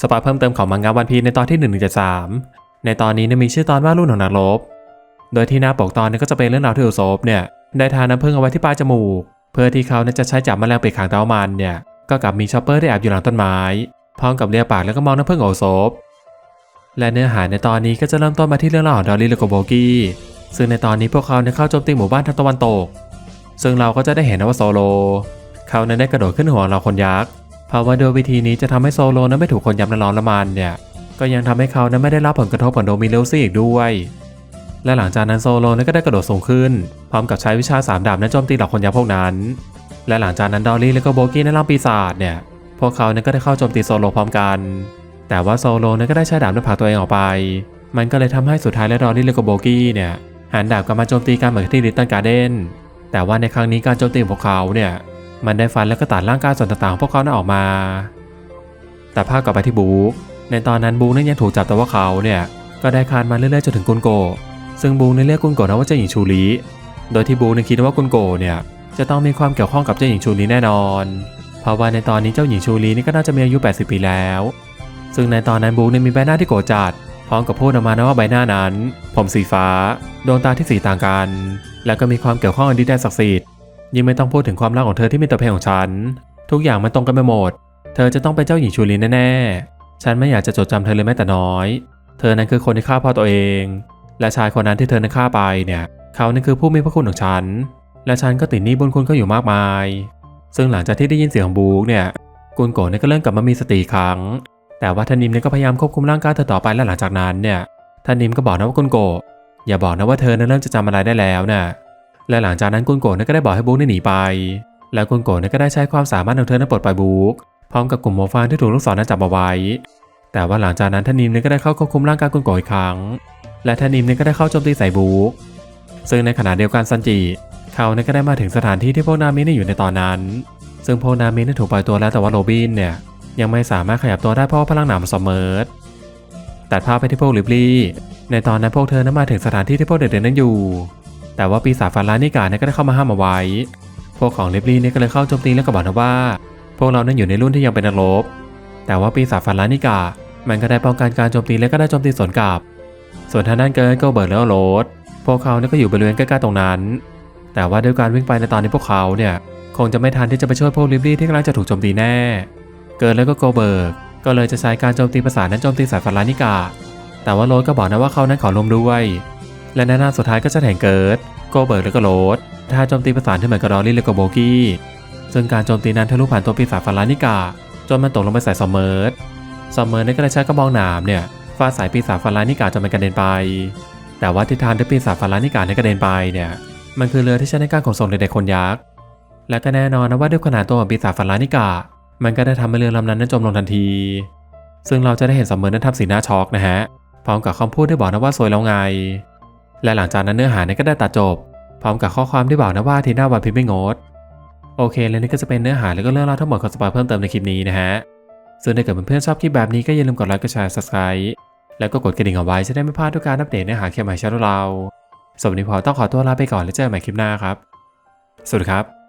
สปอยเพิ่มเติมของมังงะวันพีในตอนที่1.3ในตอนนี้นมีชื่อตอนว่ารุ่นของนักรบ โดยที่หน้าปกตอนนี้ก็จะเป็นเรื่องราวที่อุโซฟเนี่ยได้ทาน้ำผึ้งเอาไว้ที่ปลายจมูก เพื่อที่เขาจะใช้จับแมลงปีกหางเต้ามันเนี่ยก็กลับมีชอปเปอร์ได้แอบอยู่หลังต้นไม้พร้อมกับเลียปากแล้วก็มองน้ำผึ้งของอุโซฟและเนื้อหาในตอนนี้ก็จะเริ่มต้นมาที่เรื่องราวของดอลลี่และโกโบกี้ซึ่งในตอนนี้พวกเขาเนี่ยเข้าโจมตีหมู่บ้านทางตะวันตก ซึ่งเราก็จะได้เห็นนว่าโซโล เขานั้นได้กระโดดขึ้นหัวเราคนยักษ์ เพราะว่าโดยวิธีนี้จะทำให้โซโลนั้นไม่ถูกคนยับและร้อนละมันเนี่ยก็ยังทำให้เขานั้นไม่ได้รับผลกระทบของโดมิเลซี่อีกด้วย และหลังจากนั้นโซโลนั้นก็ได้กระโดดสูงขึ้น พร้อมกับใช้วิชาสามดาบนั้นโจมตีเหล่าคนยักษ์พวกนั้น และหลังจากนั้นดอลลี่และก็โบกี้ในร่างปีศาจเนี่ยพวกเขานั้นก็ได้เข้าโจมตีโซโลพร้อมกัน แต่ว่าโซโลนั้นก็ได้ใช้ดาบนั้นผลักตัวเองออกไป มันก็เลยทำให้สุดท้ายแล้วดอลลี่และก็โบกี้เนี่ยหันดาบกลับมาโจมตีกันเหมือนที่ลิตเติ้ลการ์เด้นแต่ว่าในครั้งนี้การโจมตีของพวกเขาเนี่ย มันได้ฟันแล้วก็ตัดร่างกายส่วนต่างๆของพวกเขานั้นออกมา แต่ภาพกลับไปที่บู๊ในตอนนั้นบู๊นั้นยังถูกจับแต่ว่าเขาเนี่ยก็ได้คานมาเรื่อยๆจนถึงกุนโกะซึ่งบู๊ในเรียกกุนโกะนะว่าเจ้าหญิงชูริโดยที่บู๊นั้นคิดว่ากุนโกะเนี่ยจะต้องมีความเกี่ยวข้องกับเจ้าหญิงชูริแน่นอน เพราะว่าในตอนนี้เจ้าหญิงชูรินี่ก็น่าจะมีอายุ 80 ปีแล้ว ซึ่งในตอนนั้นบู๊เนี่ยมีใบหน้าที่โกรธจัดพร้อมกับพูดออกมานะว่าใบหน้านั้น ผมสีฟ้า ดวงตาที่สีต่างกัน แล้วก็มีความเกี่ยวข้องกับดินแดนศักดิ์สิทธิ์ ยิ่งไม่ต้องพูดถึงความรักของเธอที่มีต่อเพลงของฉัน ทุกอย่างมันตรงกันไปหมด เธอจะต้องเป็นเจ้าหญิงชูลินแน่ๆ ฉันไม่อยากจะจดจำเธอเลยแม้แต่น้อย เธอนั้นคือคนที่ฆ่าพ่อตัวเอง และชายคนนั้นที่เธอนั้นฆ่าไปเนี่ยเขานั่นคือผู้มีพระคุณของฉัน และฉันก็ติดหนี้บุญคุณเขาอยู่มากมาย ซึ่งหลังจากที่ได้ยินเสียงของบู๊กเนี่ยกุนโกะเนี่ยก็เริ่มกลับมามีสติครั้ง แต่ว่าทานิมเนี่ยก็พยายามควบคุมร่างกายเธอต่อไปและหลังจากนั้นเนี่ยทานิมก็บอกนะว่ากุนโกะอย่าบอกนะว่าเธอนั้นเริ่มจะจำอะไรได้แล้วน่ะ และหลังจากนั้นกุนโกะนี่ยก็ได้บอกให้บุ๊กเนี่ยหนีไป แล้วกุนโกะนี่ยก็ได้ใช้ความสามารถของเธอนั้นปลดปล่อยบุ๊กพร้อมกับกลุ่มหมฟางที่ถูกลูกศรนั้นจับเอาไว้ แต่ว่าหลังจากนั้นท่านิมนี่ยก็ได้เข้าควบคุมร่างกายกุนโกะอีกครั้ง และท่านิมนี่ยก็ได้เข้าโจมตีใส่บุ๊กซึ่งในขณะเดียวกันซันจิเขานี่ยก็ได้มาถึงสถานที่ที่พวกนามินี่อยู่ในตอนนั้น ซึ่งพวกนามินี่ถูกปล่อยตัวแล้วแต่ว่าโรบินเนี่ยยังไม่สามารถขยับตัวได้เพราะพลังหนามสมเมิร์ดตัดภาพไปที่พวกลิบลี่ ในตอนนั้นพวกเธอนั้นมาถึงสถานที่ที่พวกเด็กๆนั้นอยู่ แต่ว่าปีศาจฟันร้ายนิกาเนี่ยก็ได้เข้ามาห้ามเอาไว้ พวกของลิบลี่เนี่ยก็เลยเข้าโจมตีแล้วก็บอกนะว่า พวกเรานั้นอยู่ในรุ่นที่ยังเป็นนักแต่ว่าปีศาจฟันร้ายนิกา มันก็ได้ป้องกันการโจมตีและก็ได้โจมตีสวนกลับ ส่วนทางด้านเกิร์ลก็เบิร์ดแล้วโรดพวกเขาเนี่ยก็อยู่บริเวณใกล้ๆตรงนั้น แต่ว่าด้วยการวิ่งไปในตอนนี้พวกเขาเนี่ยคงจะไม่ทันที่จะไปช่วยพวกลิบลี่ที่กำลังจะถูกโจมตีแน่ เกิร์ลแล้วก็โกเบิร์กก็เลยจะใช้การโจมตีประสานนั้นโจมตีสายฟันร้ายนิกา แต่ว่าโรดก็บอกนะว่าเขานั้นขอร่วมด้วย และในหน้าสุดท้ายก็จะแห่งเกิดโกเบิร์กแล้วก็โรดถ้าโจมตีประสานที่เหมือนกับดอลลี่และก็โบกี้ซึ่งการโจมตีนั้นทะลุผ่านตัวปีศาจฟันร้านิกาจนมันตกลงไปใส่ซอมเมิร์ดซอมเมิร์ดนี่ก็เลยใช้กระบองหนามเนี่ยฟาดใส่ปีศาจฟันร้านิกาจนมันกระเด็นไป แต่ว่าทิศทางที่ปีศาจฟันร้านิกาเนี่ยกระเด็นไปเนี่ยมันคือเรือที่ใช้ในการขนส่งเด็กๆคนยักษ์และก็แน่นอนนะว่าด้วยขนาดตัวของปีศาจฟันร้านิกามันก็ได้ทำให้เรือลำนั้นนั้นจมลงทันที ซึ่งเราจะได้เห็นสมเมิร์นั้นทำสีหน้าช็อกนะฮะ พร้อมกับคำพูดที่บอกนะว่าสวยแล้วไง และหลังจากนั้นเนื้อหาเนี่ยก็ได้ตัดจบ พร้อมกับข้อความที่บอกนะว่าทีน่าวันพิมพ์ไม่งด โอเค และนี่ก็จะเป็นเนื้อหาแล้วก็เรื่องราวทั้งหมดของสปายเพิ่มเติมในคลิปนี้นะฮะซึ่งถ้าเกิดเพื่อนๆชอบคลิปแบบนี้ก็อย่าลืมกดไลค์กดแชร์ subscribe แล้วก็กดกระดิ่งเอาไว้จะได้ไม่พลาดทุกการอัปเดตเนื้อหาเกี่ยวกับช่องเราสำหรับวันนี้พอต้องขอตัวลาไปก่อนแล้วเจอกันใหม่คลิปหน้าครับ สวัสดีครับ